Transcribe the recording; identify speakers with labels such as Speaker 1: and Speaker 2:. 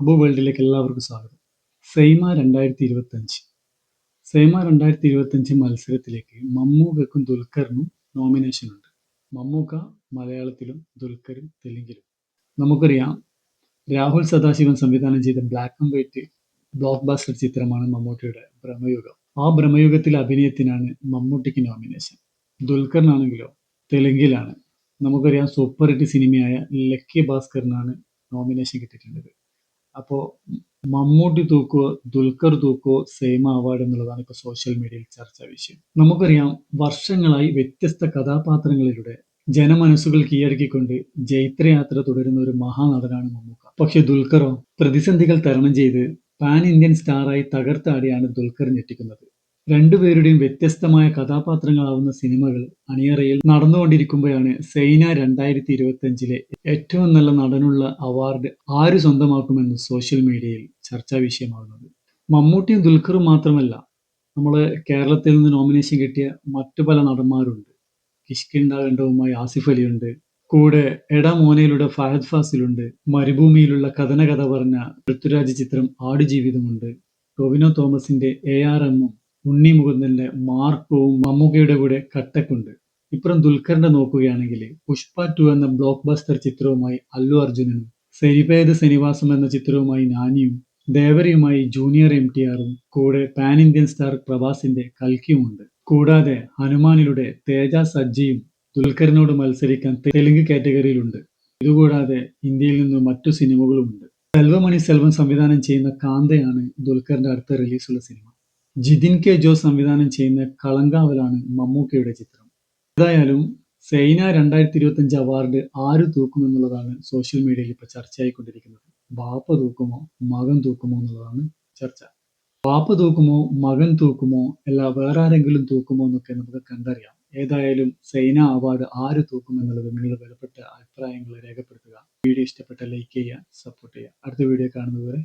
Speaker 1: അബു വേൾഡിലേക്ക് എല്ലാവർക്കും സ്വാഗതം. സെയ്മ രണ്ടായിരത്തി ഇരുപത്തഞ്ച് സെയ്മ രണ്ടായിരത്തി ഇരുപത്തഞ്ച് മത്സരത്തിലേക്ക് മമ്മൂക്കക്കും ദുൽഖറിനും നോമിനേഷൻ ഉണ്ട്. മമ്മൂക്ക മലയാളത്തിലും ദുൽഖർ തെലുങ്കിലും. നമുക്കറിയാം രാഹുൽ സദാശിവൻ സംവിധാനം ചെയ്ത black and white blockbuster ചിത്രമാണ് മമ്മൂട്ടിയുടെ ഭ്രമയുഗം. ആ ഭ്രമയുഗത്തിലെ അഭിനയത്തിനാണ് മമ്മൂട്ടിക്ക് നോമിനേഷൻ ദുൽഖറിനാണെങ്കിലോ തെലുങ്കിലാണ്. നമുക്കറിയാം സൂപ്പർ ഹിറ്റ് സിനിമയായ ലക്കി ഭാസ്കറിനാണ് നോമിനേഷൻ കിട്ടിയിട്ടുള്ളത്. അപ്പോൾ മമ്മൂട്ടി തൂക്കുവോ ദുൽഖർ തൂക്കുവോ സേമ അവാർഡ് എന്നുള്ളതാണ് ഇപ്പോൾ സോഷ്യൽ മീഡിയയിൽ ചർച്ചാ വിഷയം. നമുക്കറിയാം വർഷങ്ങളായി വ്യത്യസ്ത കഥാപാത്രങ്ങളിലൂടെ ജനമനസ്സുകൾ കീഴടക്കിക്കൊണ്ട് ജൈത്രയാത്ര തുടരുന്ന ഒരു മഹാനടനാണ് മമ്മൂക്ക. പക്ഷെ ദുൽഖറോ പ്രതിസന്ധികൾ തരണം ചെയ്ത് പാൻ ഇന്ത്യൻ സ്റ്റാറായി തകർത്താടിയാണ് ദുൽഖർ ഞെട്ടിക്കുന്നത്. രണ്ടുപേരുടെയും വ്യത്യസ്തമായ കഥാപാത്രങ്ങളാവുന്ന സിനിമകൾ അണിയറയിൽ നടന്നുകൊണ്ടിരിക്കുമ്പോഴാണ് സൈന രണ്ടായിരത്തി ഇരുപത്തി അഞ്ചിലെ ഏറ്റവും നല്ല നടനുള്ള അവാർഡ് ആര് സ്വന്തമാക്കുമെന്ന് സോഷ്യൽ മീഡിയയിൽ ചർച്ചാ വിഷയമാകുന്നത്. മമ്മൂട്ടിയും ദുൽഖറും മാത്രമല്ല നമ്മൾ കേരളത്തിൽ നിന്ന് നോമിനേഷൻ കിട്ടിയ മറ്റു പല നടന്മാരുണ്ട്. കിഷ്കിണ്ടാകണ്ഡവുമായി ആസിഫ് അലിയുണ്ട്. കൂടെ എട മോനയിലൂടെ ഫഹദ് ഫാസിലുണ്ട്. മരുഭൂമിയിലുള്ള കഥന കഥ പറഞ്ഞ പൃഥ്വിരാജ് ചിത്രം ആടുജീവിതമുണ്ട്. ടൊവിനോ തോമസിന്റെ എ ആർ എമ്മും ഉണ്ണി മുകുന്ദന്റെ മാർക്കവും മമ്മൂക്കയുടെ കൂടെ കട്ടക്കുണ്ട്. ഇപ്പുറം ദുൽഖറിന്റെ നോക്കുകയാണെങ്കിൽ പുഷ്പ ടു എന്ന ബ്ലോക്ക് ബസ്റ്റർ ചിത്രവുമായി അല്ലു അർജുനനും സെരിപേത് സെനിവാസം എന്ന ചിത്രവുമായി നാനിയും ദേവരയുമായി ജൂനിയർ എം ടി ആറും കൂടെ പാൻ ഇന്ത്യൻ സ്റ്റാർ പ്രഭാസിന്റെ കൽക്കിയുമുണ്ട്. കൂടാതെ ഹനുമാനിലൂടെ തേജ സജ്ജിയും ദുൽഖറിനോട് മത്സരിക്കാൻ തെലുങ്ക് കാറ്റഗറിയിലുണ്ട്. ഇതുകൂടാതെ ഇന്ത്യയിൽ നിന്ന് മറ്റു സിനിമകളുമുണ്ട്. സെൽവമണി സെൽവം സംവിധാനം ചെയ്യുന്ന കാന്തയാണ് ദുൽഖറിന്റെ അടുത്ത റിലീസുള്ള സിനിമ. ജിതിൻ കെ ജോസ് സംവിധാനം ചെയ്യുന്ന കളങ്കാവലാണ് മമ്മൂക്കയുടെ ചിത്രം. ഏതായാലും സൈന രണ്ടായിരത്തി ഇരുപത്തി അഞ്ച് അവാർഡ് ആര് തൂക്കുമെന്നുള്ളതാണ് സോഷ്യൽ മീഡിയയിൽ ഇപ്പോൾ ചർച്ചയായിക്കൊണ്ടിരിക്കുന്നത്. ബാപ്പ തൂക്കുമോ മകൻ തൂക്കുമോ എന്നുള്ളതാണ് ചർച്ച. ബാപ്പ തൂക്കുമോ മകൻ തൂക്കുമോ അല്ല വേറെ ആരെങ്കിലും തൂക്കുമോ എന്നൊക്കെ നമുക്ക് കണ്ടറിയാം. ഏതായാലും സൈന അവാർഡ് ആര് തൂക്കുമെന്നുള്ളത് നിങ്ങളുടെ വിലപ്പെട്ട അഭിപ്രായങ്ങൾ രേഖപ്പെടുത്തുക. വീഡിയോ ഇഷ്ടപ്പെട്ട ലൈക്ക് ചെയ്യുക സപ്പോർട്ട് ചെയ്യുക. അടുത്ത വീഡിയോ കാണുന്നതുവരെ